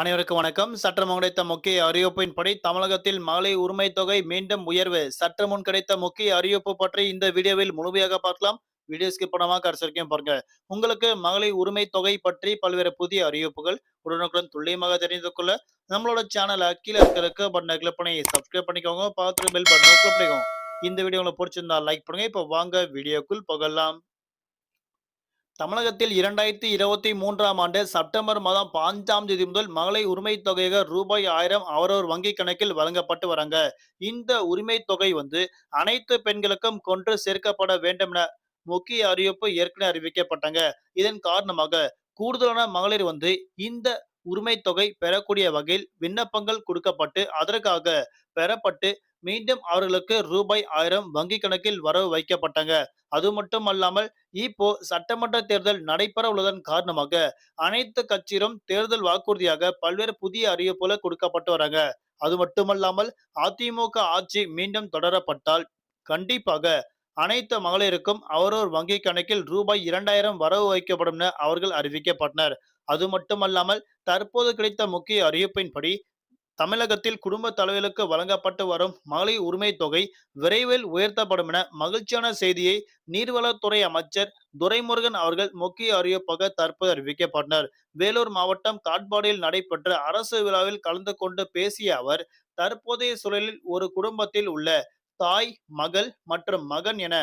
அனைவருக்கும் வணக்கம். சற்று முன் கிடைத்த முக்கிய அறிவிப்பின்படி தமிழகத்தில் மகளிர் உரிமை தொகை மீண்டும் உயர்வு. சற்று முன் கிடைத்த முக்கிய அறிவிப்பு பற்றி இந்த வீடியோவில் முழுமையாக பார்க்கலாம். வீடியோ ஸ்கிப் பண்ணாம பாருங்க. உங்களுக்கு மகளிர் உரிமை தொகை பற்றி பல்வேறு புதிய அறிவிப்புகள் உடனுக்குடன் துல்லியமாக தெரிந்து கொள்ள நம்மளோட சேனலை கீழே இருக்கிற பட்டனை கிளிக் பண்ணி சப்ஸ்கிரைப் பண்ணிக்கோங்க. பார்த்துட்டு பெல் பட்டனை கிளிக் பண்ணிக்கோங்க. இந்த வீடியோ உங்களுக்கு பிடிச்சிருந்தா லைக் பண்ணுங்க. இப்போ வாங்க வீடியோக்குள் போகலாம். தமிழகத்தில் இரண்டாயிரத்தி இருபத்தி மூன்றாம் ஆண்டு செப்டம்பர் மாதம் பாஞ்சாம் தேதி முதல் மகளிர் உரிமை தொகையாக ரூபாய் ஆயிரம் அவரவர் வங்கி கணக்கில் வழங்கப்பட்டு வராங்க. இந்த உரிமை தொகை வந்து அனைத்து பெண்களுக்கும் கொன்று சேர்க்கப்பட வேண்டும் என முக்கிய அறிவிப்பு ஏற்கனவே அறிவிக்கப்பட்டாங்க. இதன் காரணமாக கூடுதலான மகளிர் வந்து இந்த உரிமை தொகை பெறக்கூடிய வகையில் விண்ணப்பங்கள் கொடுக்கப்பட்டு அதற்காக பெறப்பட்டு மீண்டும் அவர்களுக்கு ரூபாய் ஆயிரம் வங்கி கணக்கில் வரவு வைக்கப்பட்டாங்க. அது மட்டும் அல்லாமல் இப்போ சட்டமன்ற தேர்தல் நடைபெற உள்ளதன் காரணமாக அனைத்து கட்சியிலும் தேர்தல் வாக்குறுதியாக பல்வேறு புதிய அறிவிப்புல கொடுக்கப்பட்டு வராங்க. அது மட்டுமல்லாமல் அதிமுக ஆட்சி மீண்டும் தொடரப்பட்டால் கண்டிப்பாக அனைத்து மகளிருக்கும் அவரோர் வங்கி கணக்கில் ரூபாய் இரண்டாயிரம் வரவு வைக்கப்படும் என அவர்கள் அறிவிக்கப்பட்டனர். அது மட்டுமல்லாமல் தற்போது கிடைத்த முக்கிய அறிவிப்பின்படி தமிழகத்தில் குடும்ப தலைவர்களுக்கு வழங்கப்பட்டு வரும் மகளிர் உரிமை தொகை விரைவில் உயர்த்தப்படும் என மகிழ்ச்சியான செய்தியை நீர்வளத்துறை அமைச்சர் துரைமுருகன் அவர்கள் முக்கிய அறிவிப்பாக தற்போது அறிவிக்கப்பட்டனர். வேலூர் மாவட்டம் காட்பாடியில் நடைபெற்ற அரசு விழாவில் கலந்து கொண்டு பேசிய அவர் தற்போதைய சூழலில் ஒரு குடும்பத்தில் உள்ள தாய் மகள் மற்றும் மகன் என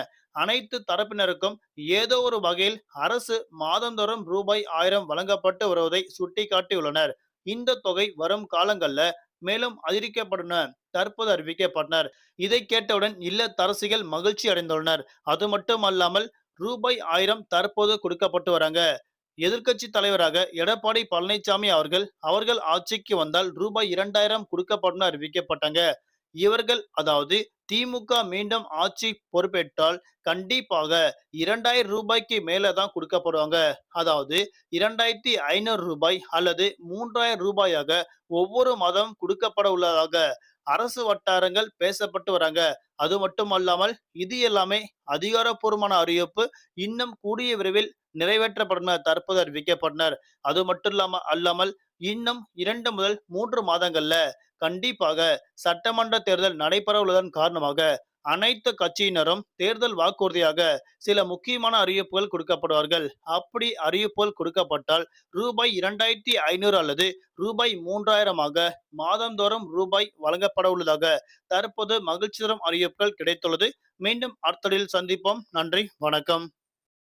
அனைத்து தரப்பினருக்கும் ஏதோ ஒரு வகையில் அரசு மாதந்தோறும் ரூபாய் ஆயிரம் வழங்கப்பட்டு வருவதை சுட்டிக்காட்டியுள்ளனர். இந்த தொகை வரும் காலங்கள்ல மேலும் அதிகரிக்கப்படும் தற்போது அறிவிக்கப்பட்டனர். இதை கேட்டவுடன் இல்ல தரசிகள் மகிழ்ச்சி அடைந்துள்ளனர். அது மட்டுமல்லாமல் ரூபாய் ஆயிரம் தற்போது கொடுக்கப்பட்டு வராங்க. எதிர்க்கட்சி தலைவராக எடப்பாடி பழனிசாமி அவர்கள் அவர்கள் ஆட்சிக்கு வந்தால் ரூபாய் இரண்டாயிரம் கொடுக்கப்படும் அறிவிக்கப்பட்டாங்க. இவர்கள் அதாவது திமுக மீண்டும் ஆட்சி பொறுப்பேற்றால் கண்டிப்பாக இரண்டாயிரம் ரூபாய்க்கு மேல தான் கொடுக்கப்படுவாங்க. அதாவது இரண்டாயிரத்தி ஐநூறு ரூபாய் அல்லது மூன்றாயிரம் ரூபாயாக ஒவ்வொரு மாதம் கொடுக்கப்பட உள்ளதாக அரசு வட்டாரங்கள் பேசப்பட்டு வராங்க. அது மட்டும் அல்லாமல் இது எல்லாமே அதிகாரப்பூர்வமான அறிவிப்பு இன்னும் கூடிய விரைவில் நிறைவேற்றப்படும் தற்போது அறிவிக்கப்பட்டனர் அது மட்டும் இல்லாம அல்லாமல் இன்னும் இரண்டு முதல் மூன்று மாதங்கள்ல கண்டிப்பாக சட்டமன்ற தேர்தல் நடைபெற உள்ளதன் காரணமாக அனைத்து கட்சியினரும் தேர்தல் வாக்குறுதியாக சில முக்கியமான அறிவிப்புகள் கொடுக்கப்படுவார்கள். அப்படி அறிவிப்புகள் கொடுக்கப்பட்டால் ரூபாய் இரண்டாயிரத்தி ஐநூறு அல்லது ரூபாய் மூன்றாயிரமாக மாதந்தோறும் ரூபாய் வழங்கப்பட உள்ளதாக தற்போது மகிழ்ச்சி தரும் அறிவிப்புகள் கிடைத்துள்ளது. மீண்டும் அடுத்தடில் சந்திப்போம். நன்றி. வணக்கம்.